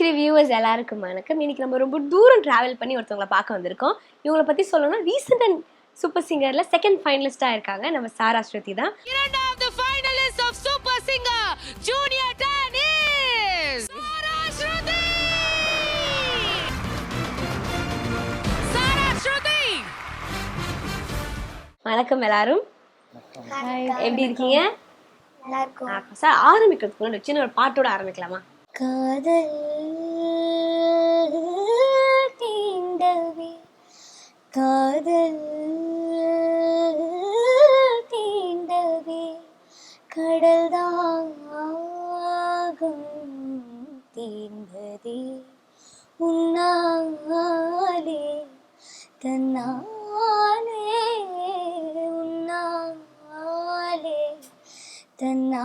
இருக்கிற வியூவர்ஸ் எல்லாருக்கும் வணக்கம். இன்னைக்கு நம்ம ரொம்ப தூரம் டிராவல் பண்ணி ஒருத்தவங்களை பார்க்க வந்திருக்கோம். இவங்கள பத்தி சொல்லணும்னா ரீசெண்ட் அண்ட் சூப்பர் சிங்கர்ல செகண்ட் ஃபைனலிஸ்டா இருக்காங்க. நம்ம சாரா ஸ்ருதி தான். இரண்டாவது 10 is Sara Shruti. Sara Shruti. வணக்கம் எல்லாரும். எப்படி இருக்கீங்க? சார் ஆரம்பிக்கிறதுக்கு முன்னாடி சின்ன ஒரு பாட்டோட ஆரம்பிக்கலாமா? കാതൽ തീണ്ടവി കാതൽ തീണ്ടവി കടൽ താകും തീണ്ടതി. ഉണ്ണാലേ തന്നാലേ ഉണ്ണാലേ തന്നാ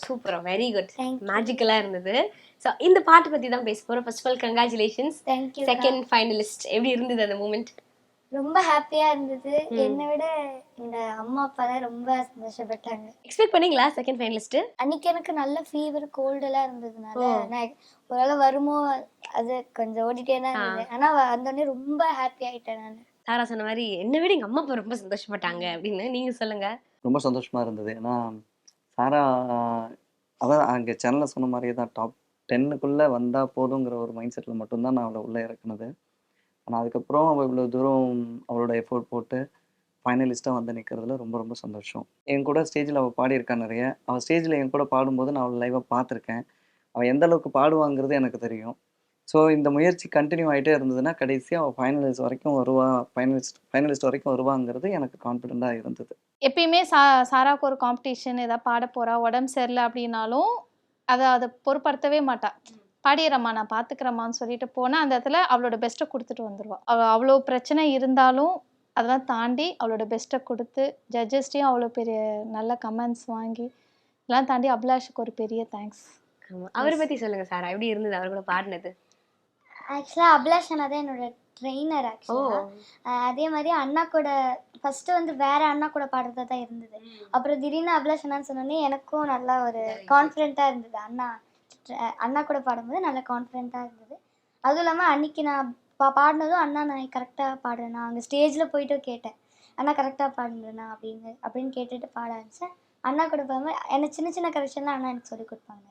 சூப்பர் வெரி குட். மேஜிக்கலா இருந்தது. ஸோ இந்த பாட்டு பத்தி தான் பேச போறோம். First of all congratulations thank you second finalist எப்படி இருந்தது அந்த மூமெண்ட் ரொம்ப ஹாப்பியா இருந்தது. என்னை விட எங்க அம்மா அப்பா தான் ரொம்ப சந்தோஷப்பட்டாங்க. எக்ஸ்பெக்ட் பண்ணீங்களா செகண்ட் ஃபைனலிஸ்ட் அன்னைக்கு எனக்கு நல்ல ஃபீவர் கோல்டு எல்லாம் இருந்ததுனால நான் ஒருவேளை வருமோ அது கொஞ்சம் ஓடிட்டே தான் இருந்தது. ஆனா வந்தோடனே ரொம்ப ஹாப்பி ஆயிட்டேன் நான். சாரா சொன்ன மாதிரி என்னை விட எங்க அம்மா அப்பா ரொம்ப சந்தோஷப்பட்டாங்க அப்படின்னு நீங்க சொல்லுங்க. ரொம்ப சந்தோஷமா இருந்தது. ஏன்னா சாரா அதான் அங்கே சேனலில் சொன்ன மாதிரியே தான். டாப் டென்னுக்குள்ளே வந்தால் போதுங்கிற ஒரு மைண்ட் செட்டில் மட்டும்தான் நான் அவளை உள்ளே இறக்குனது. ஆனால் அதுக்கப்புறம் அவள் இவ்வளோ தூரம் அவளோட எஃபோர்ட் போட்டு ஃபைனலிஸ்ட்டாக வந்து நிற்கிறதுல ரொம்ப ரொம்ப சந்தோஷம். என் கூட ஸ்டேஜில் அவள் பாடியிருக்கா நிறைய. அவள் ஸ்டேஜில் என் கூட பாடும்போது நான் அவளை லைவாக பார்த்துருக்கேன். அவள் எந்த அளவுக்கு பாடுவாங்கிறது எனக்கு தெரியும். ஸோ இந்த முயற்சி கண்டினியூ ஆகிட்டே இருந்ததுன்னா கடைசியாக அவள் ஃபைனலிஸ்ட் வரைக்கும் வருவா ஃபைனலிஸ்ட் ஃபைனலிஸ்ட் வரைக்கும் வருவாங்கிறது எனக்கு கான்ஃபிடெண்ட்டாக இருந்தது. எப்பயுமே சா சாராக்கு ஒரு காம்படிஷன் ஏதாவது பாட போறா உடம்பு சரியில்லை அப்படின்னாலும் அதை அதை பொருட்படுத்தவே மாட்டா. பாடிடுறம்மா நான் பார்த்துக்கிறேம்மான்னு சொல்லிட்டு போனால் அந்த இடத்துல அவளோட பெஸ்ட்டை கொடுத்துட்டு வந்துடுவா அவள் அவ்வளோ பிரச்சனை இருந்தாலும் அதெல்லாம் தாண்டி அவளோட பெஸ்ட்டை கொடுத்து ஜட்ஜஸ்டையும் அவ்வளோ பெரிய நல்ல கமெண்ட்ஸ் வாங்கி எல்லாம் தாண்டி அபிலாஷுக்கு ஒரு பெரிய தேங்க்ஸ். அவரை பத்தி சொல்லுங்க சாரா. எப்படி இருந்தது? அவர் கூட பாடினது? ஆக்சுவலா அபிலாஷ் அண்ணா தான் என்னோட ட்ரெயினர் ஓ. ஆக்சுவலா அதே மாதிரி அண்ணா கூட ஃபர்ஸ்ட் வந்து வேற அண்ணா கூட பாடுறதா தான் இருந்தது. அப்புறம் திடீர்னு அபிலாஷ் அண்ணான்னு சொன்னோன்னே எனக்கும் நல்லா ஒரு கான்ஃபிடென்ட்டா இருந்தது. அண்ணா அண்ணா கூட பாடும்போது நல்லா கான்ஃபிடென்ட்டா இருந்தது. அதுவும் இல்லாம அன்னைக்கு நான் பா பாடினதும் அண்ணா நான் கரெக்டாக பாடுறேண்ணா அங்கே ஸ்டேஜில் போயிட்டு கேட்டேன். அண்ணா கரெக்டாக பாடுறேண்ணா அப்படின்னு அப்படின்னு கேட்டுட்டு பாட ஆரம்பிச்சேன். அண்ணா கூட பாடும்போது எனக்கு சின்ன சின்ன கரெக்ஷன்லாம் அண்ணா எனக்கு சொல்லி கொடுப்பாங்க.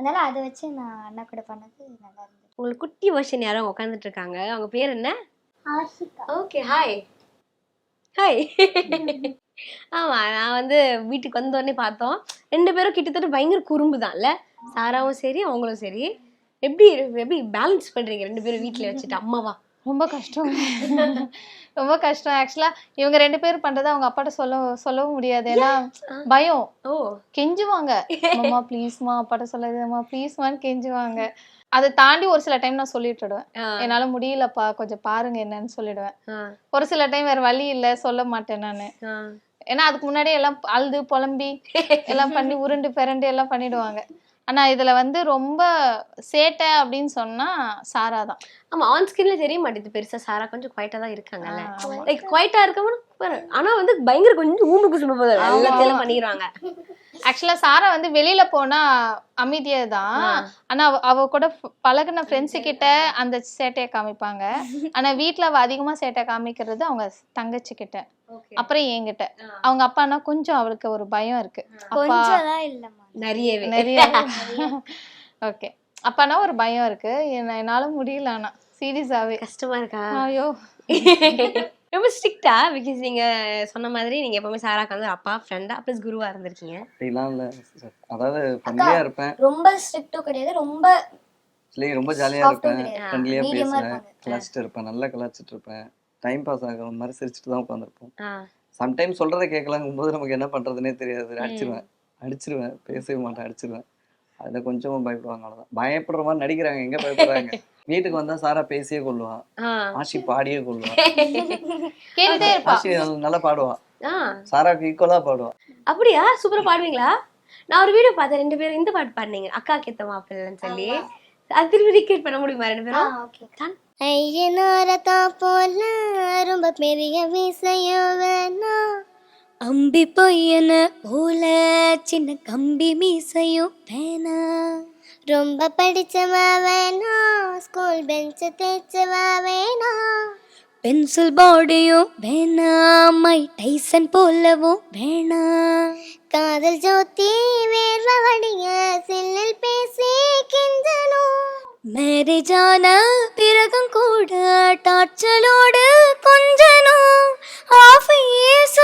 அதனால அதை வச்சு நான் அண்ணா கூட பண்ணது நல்லா இருந்தது. உங்களுக்கு குட்டி வருஷன் யாரோ உட்காந்துட்டு இருக்காங்க அவங்க பேர் என்ன? ஆஷிகா. ஓகே ஹாய் ஹாய் ஆமா நான் வந்து வீட்டுக்கு வந்த உடனே பார்த்தோம். ரெண்டு பேரும் கிட்டத்தட்ட பயங்கர குறும்பு தான்ல சாராவும் சரி அவங்களும் சரி. எப்படி எப்படி பேலன்ஸ் பண்றீங்க ரெண்டு பேரும் வீட்ல வச்சுட்டு அம்மாவா? ரொம்ப கஷ்டம். ரொம்ப கஷ்டம். ஆக்சுவலாக இவங்க ரெண்டு பேரும் பண்ணுறதை அவங்க அப்பாட்ட சொல்ல சொல்லவும் முடியாது. ஏன்னா பயம். ஓ. கெஞ்சுவாங்க. அம்மா ப்ளீஸ்மா அப்பாட்ட சொல்லாதம்மா ப்ளீஸ்மான்னு கெஞ்சுவாங்க. அதை தாண்டி ஒரு சில டைம் நான் சொல்லிட்டு விடுவேன் ஆ, என்னால முடியலப்பா. கொஞ்சம் பாருங்க என்னன்னு சொல்லிடுவேன். ஒரு சில டைம் வேற வழி இல்ல. சொல்ல மாட்டேன் நான். ஏன்னா அதுக்கு முன்னாடி எல்லாம் அழுது புலம்பி எல்லாம் பண்ணி உருண்டு பிறண்டு எல்லாம் பண்ணிடுவாங்க. ஆனா இதுல வந்து ரொம்ப சேட்டை அப்படின்னு சொன்னா சாரா தான். ஆமா ஆன் ஸ்கிரீன்ல தெரிய மாட்டேது பெருசா சாரா கொஞ்சம் குவைட்டா தான் இருக்காங்கல்ல. லைக் குவைட்டா இருக்கவங்க ஆனா வந்து பயங்கர கொஞ்சம் ஊம்பு குசும்பு போது. எல்லாத்தையும் பண்ணிடுவாங்க ஆக்சுவலா சாரா வந்து வெளியில போனா அமைதியா தான். ஆனா அவ- அவ கூட பழகுன ஃப்ரெண்ட்ஸு கிட்ட அந்த சேட்டையை காமிப்பாங்க. ஆனா வீட்ல அவ அதிகமா சேட்டை காமிக்கிறது அவங்க தங்கச்சி கிட்ட. அப்புறம் என்கிட்ட அவங்க அப்பானா கொஞ்சம் அவளுக்கு ஒரு பயம் இருக்கு. நிறையவே. நிறைய ஓகே. அப்பானா ஒரு பயம் இருக்கு. என்ன- என்னால முடியல ஆனா. சீரியஸாவே. கஷ்டமா இருக்கா? ஐயோ. ரொம்ப ஸ்ட்ரிக்டா? பிகாஸ் நீங்க சொன்ன மாதிரி நீங்க எப்பவுமே சாராக்கு வந்து அப்பா ஃப்ரெண்டா ப்ளஸ் குருவா இருந்திருக்கீங்க. அப்படிலாம் இல்லை அதாவது ஃப்ரெண்ட்லியாக இருப்பேன். ரொம்ப ஸ்ட்ரிக்ட்டும் கிடையாது. ரொம்ப ஆக்சுவலி ரொம்ப Soft இருப்பேன். Medium-ஆ பேசுவேன். கலாச்சிட்டு இருப்பேன். நல்லா கலாச்சிட்டு இருப்பேன். டைம் பாஸ் ஆகிற மாதிரி சிரிச்சுட்டு தான் உட்காந்துருப்போம் ஆ, சம்டைம் சொல்கிறத கேட்கலாங்கும் போது நமக்கு என்ன பண்ணுறதுனே தெரியாது. அடிச்சிருவேன். அடிச்சிருவேன். பேசவே மாட்டேன். அடிச்சிருவேன். அதில் கொஞ்சமும் பயப்படுவாங்க அவ்வளோதான் பயப்படுற மாதிரி நடிக்கிறாங்க. எங்கே பயப்படுறாங்க? வீட்டுக்கு வந்தால் சாரா பேசியே கொள்ளுவான். ஆ. ஆஷி பாடியே இருப்பா. ஆஷி நல்லா- நல்லா பாடுவா ஆ. சாராக்கு ஈக்குவலா பாடுவா அப்படியா? சூப்பரா பாடுவீங்களா? நான் ஒரு வீடியோ பார்த்தேன். ரெண்டு பேரும் இந்த பாட்டு பாடுனீங்க. அக்கா கேத்த மாப்பிள்ளைன்னு சொல்லி. அது திரும்பி ரிக்ரேட் பண்ண முடியுமா ரெண்டு பேரும்? ஓகே ஐயனாரதா போல ரொம்ப பெரிய விஷயம் வேணாம் அம்பி பொய்யன போல சின்ன கம்பி மீசையும் வேணா ரொம்ப படிச்சவ வேணா ஸ்கூல் பெஞ்ச் தேய்ச்சவ வேணா பென்சில் பாடியும் வேணா மை டைசன் போலவும் வேணா காதல் ஜோதி வேர்வ வடிய சில்லில் பேசி கிஞ்சனும் மேரேஜ் ஆன பிறகும் கூட டார்ச்சலோடு கொஞ்சனும் ஆஃப் இயர்ஸ்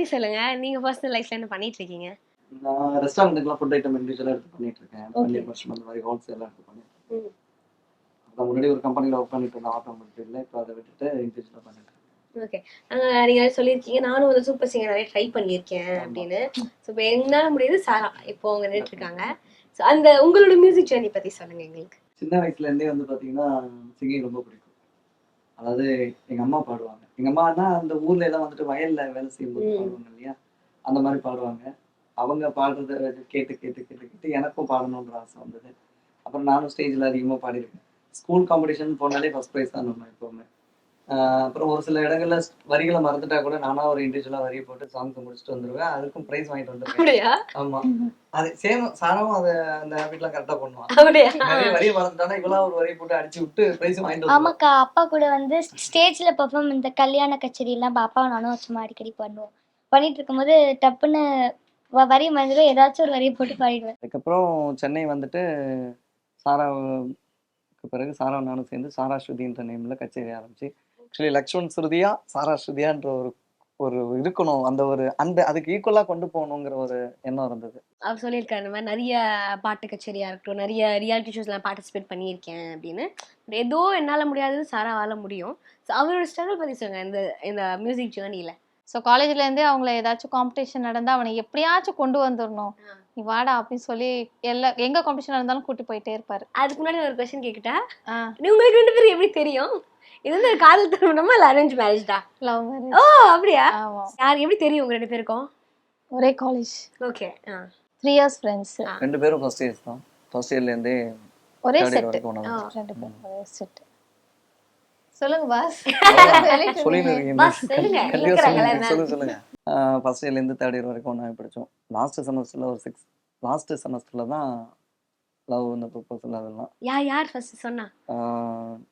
பத்தி சொல்லுங்க. நீங்க பர்சனல் லைஃப்ல என்ன பண்ணிட்டு இருக்கீங்க நான் ரெஸ்டாரண்ட்டுக்குலாம் ஃபுட் ஐட்டம் இண்டிவிஜுவலாக எடுத்து பண்ணிட்டு இருக்கேன் பன்னீர் மஷ்ரூம் அந்த மாதிரி ஹோல்சேலாக எடுத்து பண்ணிட்டு இருக்கேன். அப்புறம் முன்னாடி ஒரு கம்பெனியில் ஒர்க் பண்ணிட்டு இருந்தேன். ஆட்டோமொபைலில் இப்போ அதை விட்டுட்டு இண்டிவிஜுவலாக பண்ணிட்டு ஓகே நீங்க சொல்லியிருக்கீங்க. நானும் வந்து சூப்பர் சிங்கர் நிறைய ட்ரை பண்ணியிருக்கேன் அப்படின்னு. ஸோ இப்போ என்னால முடியுது சாரா. இப்போ அவங்க நின்றுட்டு இருக்காங்க ஸோ அந்த உங்களோட மியூசிக் ஜேர்னி பத்தி சொல்லுங்க எங்களுக்கு. சின்ன வயசுலேருந்தே வந்து பார்த்தீங்கன்னா சிங்கிங் ரொம்ப பிடிக்கும். அதாவது எங்கள் அம்மா பாடுவாங்க. எங்கள் அம்மானா அந்த ஊர்ல எல்லாம் வந்துட்டு வயல்ல வேலை செய்யும்போது. பாடுவாங்க இல்லையா? அந்த மாதிரி பாடுவாங்க. அவங்க பாடுறத கேட்டு கேட்டு கேட்டு கேட்டு எனக்கும் பாடணுன்ற ஆசை வந்தது. அப்புறம் நானும் ஸ்டேஜில் அதிகமாக பாடியிருக்கேன். ஸ்கூல் காம்படிஷன் போனாலே ஃபர்ஸ்ட் ப்ரைஸ் தான் நம்ம எப்போவுமே. அப்புறம் ஒரு சில இடங்கள்ல வரிகளை மறந்துட்டா கூட நானா ஒரு இண்டிவிஜுவலாக வரி போட்டு சாங்ஸ் முடிச்சுட்டு வந்துருவேன். அதுக்கும் ப்ரைஸ் வாங்கிட்டு அப்படியா? ஆமா. அது சேம் சாராவும் அதை அந்த ஹேபிட்லாம் கரெக்டாக பண்ணுவான். அப்படியா? நிறைய வரியை மறந்துட்டானா இவெல்லாம் ஒரு வரியை போட்டு அடிச்சு விட்டு ப்ரைஸ் வாங்கிட்டு ஆமாக்கா அப்பா கூட வந்து ஸ்டேஜ்ல பெர்ஃபார்ம் இந்த கல்யாண கச்சேரி எல்லாம் பாப்பாவும் நானும் சும்மா அடிக்கடி பண்ணுவோம். பண்ணிட்டு இருக்கும்போது டப்புன்னு வரி மறந்துடும் ஏதாச்சும் ஒரு வரியை போட்டு பாடிடுவேன். அதுக்கப்புறம் சென்னை வந்துட்டு சாராவுக்கு பிறகு சாரா நானும் சேர்ந்து சாரா ஸ்ருதின்ற நேம்ல கச்சேரி ஆரம்பிச்சு ஆக்சுவலி லக்ஷ்மண் ஸ்ருதியா சாரா ஸ்ருதியான்ற ஒரு ஒரு இருக்கணும். அந்த ஒரு அந்த அதுக்கு ஈக்குவலா கொண்டு போகணுங்கிற ஒரு எண்ணம் இருந்தது. அவர் சொல்லியிருக்காரு இந்த மாதிரி நிறைய பாட்டு கச்சேரியா இருக்கட்டும் நிறைய ரியாலிட்டி ஷோஸ்லாம் பார்ட்டிசிபேட் பண்ணியிருக்கேன் அப்படின்னு. ஏதோ என்னால முடியாதது சாராவால முடியும். ஸோ அவரோட ஸ்ட்ரகிள் பத்தி சொல்லுங்க இந்த இந்த மியூசிக் ஜேர்னில ஸோ காலேஜ்லேருந்தே அவங்கள ஏதாச்சும் காம்படிஷன் நடந்தால் அவனை எப்படியாச்சும் கொண்டு வந்துடணும் நீ வாடா அப்படின்னு சொல்லி எல்லா எங்கே காம்படிஷன் இருந்தாலும் கூட்டி போயிட்டே இருப்பாரு. அதுக்கு முன்னாடி ஒரு கொஸ்டின் கேட்கிட்டா உங்களுக்கு ரெண்டு பேரும் எப்படி தெரியும்? இது வந்து காதல் திருமணமா இல்லை அரேஞ்ச் மேரேஜ்டா லவ் மேரேஜ் ஓ அப்படியா? யார் எப்படி தெரியும் உங்க ரெண்டு பேருக்கும்? ஒரே college okay three years friends ரெண்டு பேரும் ஃபர்ஸ்ட் இயர்ஸ் தான். ஃபர்ஸ்ட் இயர்லேருந்தே ஒரே ஒன்றா ரெண்டு பேரும் ஒரே செட்டு சொல்லுங்க பாஸ் சொல்லுங்க. ஃபர்ஸ்ட் இயர்லேருந்து தேர்ட் இயர் வரைக்கும் ஒன்றா படித்தோம் லாஸ்ட் செமஸ்டரில் ஒரு சிக்ஸ் லாஸ்ட் செமஸ்டரில் தான் லவ் இந்த ப்ரொப்போசல் அதெல்லாம். யார் யார் ஃபர்ஸ்ட் சொன்னா?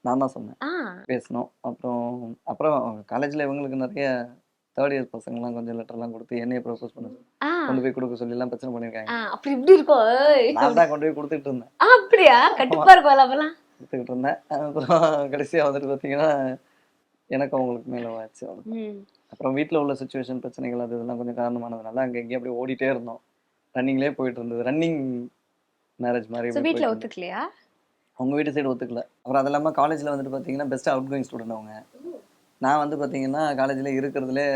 நான் தான் சொன்னேன். ஆ. பேசினோம் அப்புறம் அப்புறம் காலேஜில் இவங்களுக்கு நிறைய தேர்ட் இயர் பசங்கலாம் கொஞ்சம் லெட்டர்லாம் கொடுத்து என்னைய ப்ரப்போஸ் பண்ண. கொண்டு போய் கொடுக்க சொல்லி எல்லாம் பிரச்சனை பண்ணியிருக்காங்க. ஆ அப்படி இப்படி இருக்கும். நான் தான் கொண்டு போய் கொடுத்துட்டு இருந்தேன். அப்படியா? கட்டுப்பா இருக்கும்ல அப்பெல்லாம்? கொடுத்துக்கிட்டு இருந்தேன். அப்புறம் கடைசியாக வந்துட்டு பார்த்தீங்கன்னா எனக்கு அவங்களுக்கு மேலே ஆச்சு அப்புறம் வீட்டில் உள்ள சுச்சுவேஷன் பிரச்சனைகள் அது இதெல்லாம் கொஞ்சம் காரணமானதுனால அங்கே இங்கேயும் அப்படியே ஓடிட்டே இருந்தோம். ரன்னிங்லேயே போயிட்டு இருந்தது. ரன்னிங் மேரேஜ் மாதிரி வீட்டில். ஒத்துக்கலையா? அவங்க வீட்டு சைடு ஒத்துக்கல. அப்புறம் அது இல்லாமல் காலேஜில் வந்துட்டு பார்த்தீங்கன்னா பெஸ்ட் அவுட் கோயிங் ஸ்டூடெண்ட் அவங்க. நான் வந்து பார்த்தீங்கன்னா காலேஜில் இருக்கிறதுலே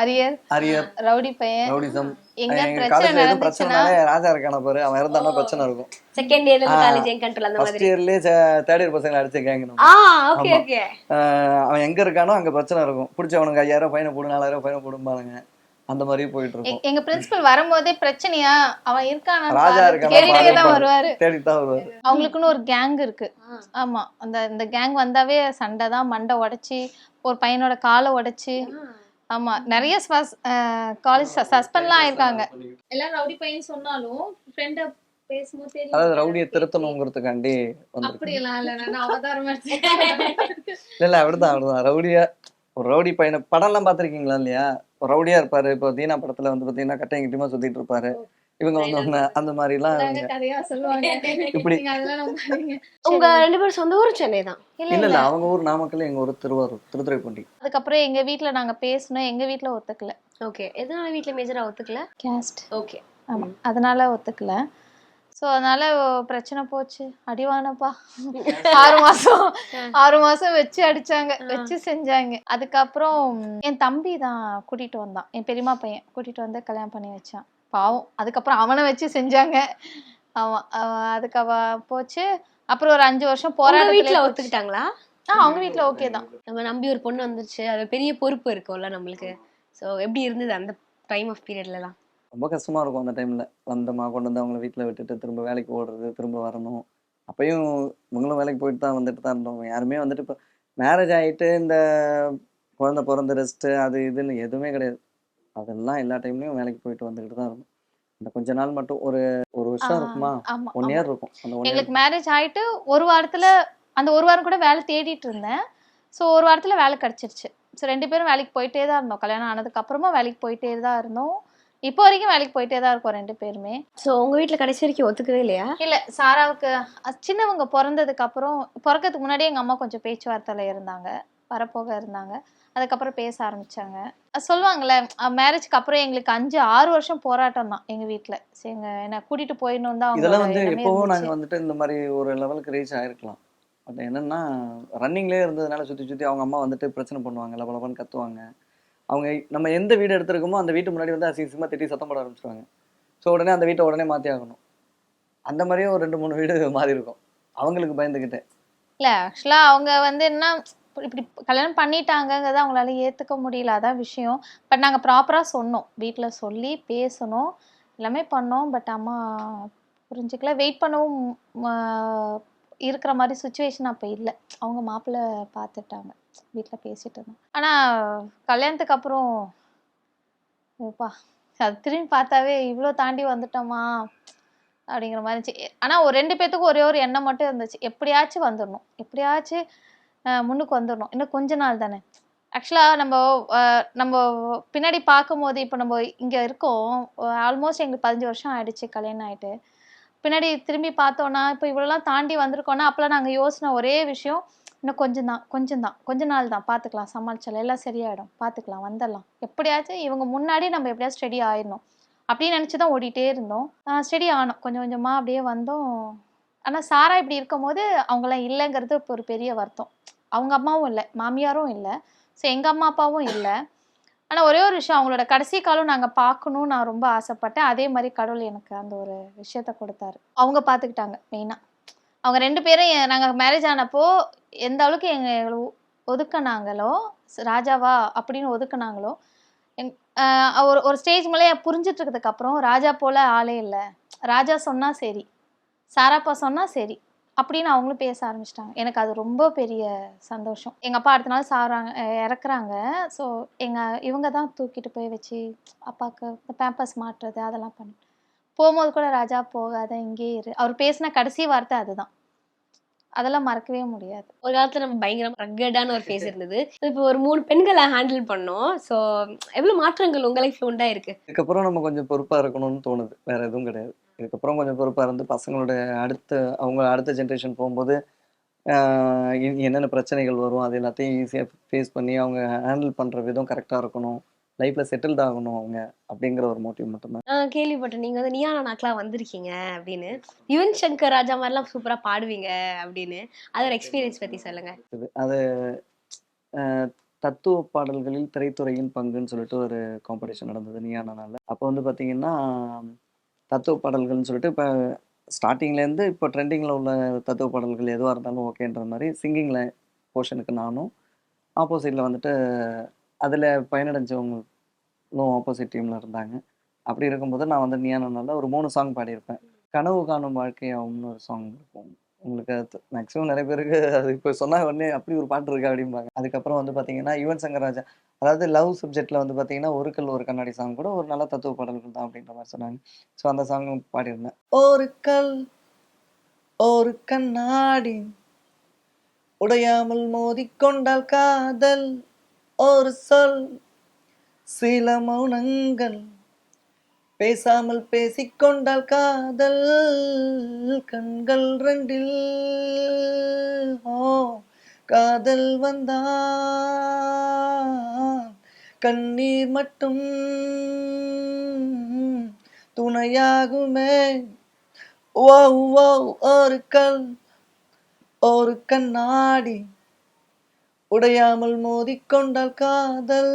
அரியர் அரியர் ரவுடி பையன். ரவுடிசம். எங்க எங்க பிரச்சனை காலேஜ்ல பிரச்சனைனாலே ராஜா இருக்கான பாரு. அவன் இருந்தானா பிரச்சனை இருக்கும். செகண்ட் இயர்ல. காலேஜ் கண்ட்ரோல் அந்த ஃபர்ஸ்ட் மாதிரி? இயர்லயே தேர்ட் இயர் பசங்களை அடிச்ச கேங்க ஆ ஓகே. ஓகே அவன் எங்க இருக்கானோ அங்க பிரச்சனை இருக்கும். பிடிச்சவனுக்கு ஐயாயிரம் ஃபைனை போடு நாலாயிரம் ஃபைனை போடும்பாருங்க அந்த மாதிரி போயிட்டு இருக்கும் எங்க பிரின்சிபல் வரும்போதே பிரச்சனையா அவன் இருக்கானா ராஜா இருக்கானா தான். வருவாரு. தேடிட்டு தான் வருவாரு. அவங்களுக்குன்னு ஒரு கேங் இருக்கு. ஆமா அந்த இந்த கேங் வந்தாவே சண்டை தான் மண்டை உடைச்சி ஒரு பையனோட காலை உடைச்சி. ஆமா நிறைய காலேஜ் சஸ்பெண்ட்லாம் ஆயிருக்காங்க. எல்லாம் ரவுடி பையன் சொன்னாலும் ஃப்ரெண்ட அதாவது ரவுடியை திருத்தணுங்கிறதுக்காண்டி இல்ல நான் அவதாரம் இல்ல இல்ல அப்படிதான் அப்படிதான். ரவுடியா ஒரு ரவுடி பையனை படம்லாம் பார்த்திருக்கீங்களா இல்லையா? ரவுடியா இருப்பாரு. இப்போ தீனா படத்துல வந்து பாத்தீங்கன்னா கட்டையும் கிட்டியமா சுத்திட்டு இருப்பாரு. இவங்க வந்தவங்க அந்த மாதிரிலாம் இவங்க. கதையா சொல்லுவாங்க. இப்படி. நீங்க அதெல்லாம் நம்பாதீங்க. உங்க ரெண்டு பேரும் சொந்த ஊர் சென்னை தான். இல்ல இல்ல அவங்க ஊர் நாமக்கல் எங்க ஊர் திருவாரூர் திருத்துறைப்பூண்டி அதுக்கப்புறம் எங்க வீட்ல நாங்க பேசணும் எங்க வீட்ல ஒத்துக்கல. ஓகே எதனால வீட்ல மேஜரா ஒத்துக்கல? கேஸ்ட் ஓகே ஆமா. அதனால ஒத்துக்கல. ஸோ அதனால பிரச்சனை போச்சு. அடிவானப்பா ஆறு மாசம் ஆறு மாசம் வச்சு அடிச்சாங்க. வச்சு செஞ்சாங்க. அதுக்கப்புறம் என் தம்பி தான் கூட்டிட்டு வந்தான். என் பெரியம்மா பையன் கூட்டிட்டு வந்து கல்யாணம் பண்ணி வச்சான். பாவம். அதுக்கப்புறம் அவனை வச்சு செஞ்சாங்க. அவன் அதுக்கு போச்சு. அப்புறம் ஒரு அஞ்சு வருஷம் வீட்ல போச்சு. ஒத்துக்கிட்டாங்களா? ஆ அவங்க வீட்ல ஓகே தான். நம்ம நம்பி ஒரு பொண்ணு வந்துருச்சு. அது பெரிய பொறுப்பு இருக்கும்ல நம்மளுக்கு. சோ எப்படி இருந்தது அந்த டைம் ஆஃப் பீரியட்லலாம் ரொம்ப கஷ்டமா இருக்கும் அந்த டைம்ல வந்தோமா கொண்டு வந்து அவங்கள வீட்டில் விட்டுட்டு திரும்ப வேலைக்கு ஓடுறது திரும்ப வரணும். அப்பயும் இவங்களும் வேலைக்கு போயிட்டு தான் வந்துட்டு தான் இருந்தோம். யாருமே வந்துட்டு இப்போ மேரேஜ் ஆகிட்டு இந்த குழந்தை பிறந்த ரெஸ்ட்டு அது இதுன்னு எதுவுமே கிடையாது. அதெல்லாம் எல்லா டைம்லயும் வேலைக்கு போயிட்டு வந்துக்கிட்டு தான் இருந்தோம். இந்த கொஞ்ச நாள் மட்டும் ஒரு ஒரு வருஷம் இருக்குமா? ஒன். இயர் இருக்கும். அந்த எங்களுக்கு மேரேஜ் ஆயிட்டு ஒரு வாரத்துல அந்த ஒரு வாரம் கூட வேலை தேடிட்டு இருந்தேன். ஸோ ஒரு வாரத்துல வேலை கிடைச்சிருச்சு. ஸோ ரெண்டு பேரும் வேலைக்கு போயிட்டே தான் இருந்தோம். கல்யாணம் ஆனதுக்கு அப்புறமா வேலைக்கு போயிட்டே தான் இருந்தோம். இப்போ வரைக்கும் வேலைக்கு போயிட்டே தான் இருக்கோம் ரெண்டு பேருமே. சோ உங்க வீட்ல கடைசி வரைக்கும் ஒத்துக்கவே இல்லையா? இல்ல சாராவுக்கு சின்னவங்க பிறந்ததுக்கு அப்புறம் பிறக்கிறதுக்கு முன்னாடியே எங்க அம்மா கொஞ்சம் பேச்சுவார்த்தையில இருந்தாங்க. வரப்போக இருந்தாங்க. அதுக்கப்புறம் பேச ஆரம்பிச்சாங்க. அஹ் சொல்லுவாங்கல்ல மேரேஜ்க்கு அப்புறம் எங்களுக்கு அஞ்சு ஆறு வருஷம் போராட்டம் தான் எங்க வீட்ல. சரி, எங்க என்ன கூட்டிட்டு போயிடணும் தான் இதெல்லாம் வந்து எப்போவும். நாங்கள் வந்துட்டு இந்த மாதிரி ஒரு லெவலுக்கு ரீச் ஆயிருக்கலாம். பட் என்னன்னா ரன்னிங்லேயே இருந்ததுனால சுற்றி சுற்றி அவங்க அம்மா வந்துட்டு பிரச்சனை பண்ணுவாங்க லபலபன்னு கத்துவாங்க. அவங்க நம்ம எந்த வீடு எடுத்திருக்கோமோ அந்த வீட்டு முன்னாடி வந்து அசிங்கமாக திட்டி சத்தம் போட ஆரம்பிச்சிருவாங்க. ஸோ உடனே அந்த வீட்டை உடனே மாற்றி ஆகணும். அந்த மாதிரியே ஒரு ரெண்டு மூணு வீடு மாறி இருக்கும். அவங்களுக்கு பயந்துக்கிட்டேன் இல்லை ஆக்சுவலாக அவங்க வந்து என்ன இப்படி கல்யாணம் பண்ணிட்டாங்கங்கிறத அவங்களால ஏற்றுக்க முடியல. அதான் விஷயம். பட் நாங்கள் ப்ராப்பராக சொன்னோம். வீட்டில் சொல்லி பேசணும். எல்லாமே பண்ணோம். பட் அம்மா புரிஞ்சுக்கல. வெயிட் பண்ணவும் இருக்கிற மாதிரி சுச்சுவேஷன் அப்போ இல்லை. அவங்க மாப்பிள்ளை பார்த்துட்டாங்க. வீட்டில் பேசிட்டு இருந்தோம். ஆனால் கல்யாணத்துக்கு அப்புறம் ஓப்பா அது திரும்பி பார்த்தாவே இவ்வளோ தாண்டி வந்துட்டோமா? அப்படிங்கிற மாதிரி இருந்துச்சு. ஆனால் ஒரு ரெண்டு பேத்துக்கும் ஒரே ஒரு எண்ணம் மட்டும் இருந்துச்சு. எப்படியாச்சும் வந்துடணும். எப்படியாச்சும் முன்னுக்கு வந்துடணும். இன்னும் கொஞ்ச நாள் தானே. ஆக்சுவலாக நம்ம நம்ம பின்னாடி பார்க்கும்போது இப்போ நம்ம இங்கே இருக்கோம். ஆல்மோஸ்ட் எங்களுக்கு பதினஞ்சு வருஷம் ஆயிடுச்சு கல்யாணம் ஆயிட்டு. பின்னாடி திரும்பி பார்த்தோன்னா இப்போ இவ்வளோலாம் தாண்டி வந்திருக்கோன்னா அப்போலாம் நாங்கள் யோசின ஒரே விஷயம் இன்னும் கொஞ்சம் தான் கொஞ்சம் தான். கொஞ்ச நாள் தான். பார்த்துக்கலாம் சமாளிச்சலாம் எல்லாம் சரியாயிடும். பார்த்துக்கலாம் வந்துடலாம். எப்படியாச்சும் இவங்க முன்னாடி நம்ம எப்படியாவது ஸ்டடி ஆயிடணும். அப்படின்னு நினச்சி தான் ஓடிட்டே இருந்தோம். ஸ்டடி ஆனோம். கொஞ்சம் கொஞ்சமாக அப்படியே வந்தோம். ஆனால் சாரா இப்படி இருக்கும்போது அவங்களாம் இல்லைங்கிறது இப்போ ஒரு பெரிய வருத்தம். அவங்க அம்மாவும் இல்லை. மாமியாரும் இல்லை. ஸோ எங்கள் அம்மா அப்பாவும் இல்லை. ஆனால் ஒரே ஒரு விஷயம். அவங்களோட கடைசி காலம் நாங்கள் பார்க்கணும்னு நான் ரொம்ப ஆசைப்பட்டேன். அதே மாதிரி கடவுள் எனக்கு அந்த ஒரு விஷயத்த கொடுத்தாரு. அவங்க பார்த்துக்கிட்டாங்க மெயினாக அவங்க ரெண்டு பேரும் நாங்கள் மேரேஜ் ஆனப்போ எந்த அளவுக்கு எங்களை ஒதுக்கினாங்களோ ராஜாவா அப்படின்னு ஒதுக்குனாங்களோ எங் ஒரு ஒரு ஸ்டேஜ் மேலே புரிஞ்சிட்டு இருக்கிறதுக்கப்புறம் ராஜா போல ஆளே இல்லை. ராஜா சொன்னால் சரி. சாராப்பா சொன்னால் சரி. அப்படின்னு அவங்களும் பேச ஆரம்பிச்சிட்டாங்க. எனக்கு அது ரொம்ப பெரிய சந்தோஷம். எங்கள் அப்பா அடுத்த நாள் சாறாங்க இறக்குறாங்க. ஸோ எங்கள் இவங்க தான் தூக்கிட்டு போய் வச்சு அப்பாவுக்கு பேம்பர்ஸ் மாட்டுறது அதெல்லாம் பண்ணி போகும்போது கூட ராஜா போகாத இங்கேயே இரு. அவர் பேசின கடைசி வார்த்தை அதுதான். அதெல்லாம் மறக்கவே முடியாது. ஒரு காலத்துல நம்ம பயங்கரம் ரக்கடான ஒரு ஃபேஸ் இருந்தது. இப்போ ஒரு மூணு பெண்களை ஹேண்டில் பண்ணோம். சோ எவ்வளவு மாற்றங்கள் உங்க லைஃப்ல உண்டா இருக்கு? இதுக்கப்புறம் நம்ம கொஞ்சம் பொறுப்பாக இருக்கணும்னு தோணுது. வேற எதுவும் கிடையாது. இதுக்கப்புறம் கொஞ்சம் பொறுப்பாக இருந்து பசங்களோட அடுத்த அவங்க அடுத்த ஜென்ரேஷன் போகும்போது என்னென்ன பிரச்சனைகள் வரும் அது எல்லாத்தையும் ஈஸியாக ஃபேஸ் பண்ணி அவங்க ஹேண்டில் பண்ணுற விதம் கரெக்டாக இருக்கணும். லைஃப்பில் செட்டில்ட் ஆகணும் அவங்க அப்படிங்கிற ஒரு மோட்டிவ் மட்டும்தான். கேள்விப்பட்டேன். நீங்க வந்து நீயா நாக்கெல்லாம் வந்திருக்கீங்க அப்படின்னு. யுவன் சங்கர் ராஜா மாதிரிலாம் சூப்பரா பாடுவீங்க அப்படின்னு. அதோட எக்ஸ்பீரியன்ஸ் பத்தி சொல்லுங்க. அது தத்துவ பாடல்களில் திரைத்துறையின் பங்குன்னு சொல்லிட்டு ஒரு காம்படிஷன் நடந்தது நீயானால அப்போ வந்து பார்த்தீங்கன்னா தத்துவ பாடல்கள்னு சொல்லிட்டு இப்போ ஸ்டார்டிங்லேருந்து இப்போ ட்ரெண்டிங்கில் உள்ள தத்துவ பாடல்கள் எதுவாக இருந்தாலும் ஓகேன்ற மாதிரி சிங்கிங்கில் போர்ஷனுக்கு நானும் ஆப்போசிட்டில் வந்துட்டு அதில் இன்னும் ஆப்போசிட் டீமில் இருந்தாங்க. அப்படி இருக்கும்போது நான் வந்து நியானனால ஒரு மூணு சாங் பாடியிருப்பேன். கனவு காணும் வாழ்க்கையாகும்னு ஒரு சாங் இருக்கும். உங்களுக்கு மேக்ஸிமம் நிறைய பேருக்கு அது இப்போ சொன்னால் உடனே அப்படி ஒரு பாட்டு இருக்கு அப்படிம்பாங்க. அதுக்கப்புறம் வந்து பார்த்தீங்கன்னா யுவன் சங்கர் ராஜா அதாவது லவ் சப்ஜெக்டில் வந்து பார்த்தீங்கன்னா ஒரு கல் ஒரு கண்ணாடி சாங் கூட ஒரு நல்ல தத்துவ பாடல்கள் தான் அப்படின்ற மாதிரி சொன்னாங்க. ஸோ அந்த சாங் பாடியிருந்தேன். ஒரு கல் ஒரு கண்ணாடி உடையாமல் மோதி கொண்டால் காதல் ஒரு சொல் சில மௌனங்கள் பேசாமல் பேசிக்கொண்டால் காதல் கண்கள் ரெண்டில். ஓ காதல் வந்தான் கண்ணீர் மட்டும் துணையாகுமே. ஓ ஓ ஒரு கல் ஒரு கண்ணாடி. உடையாமல் மோதிக்கொண்டால் காதல்.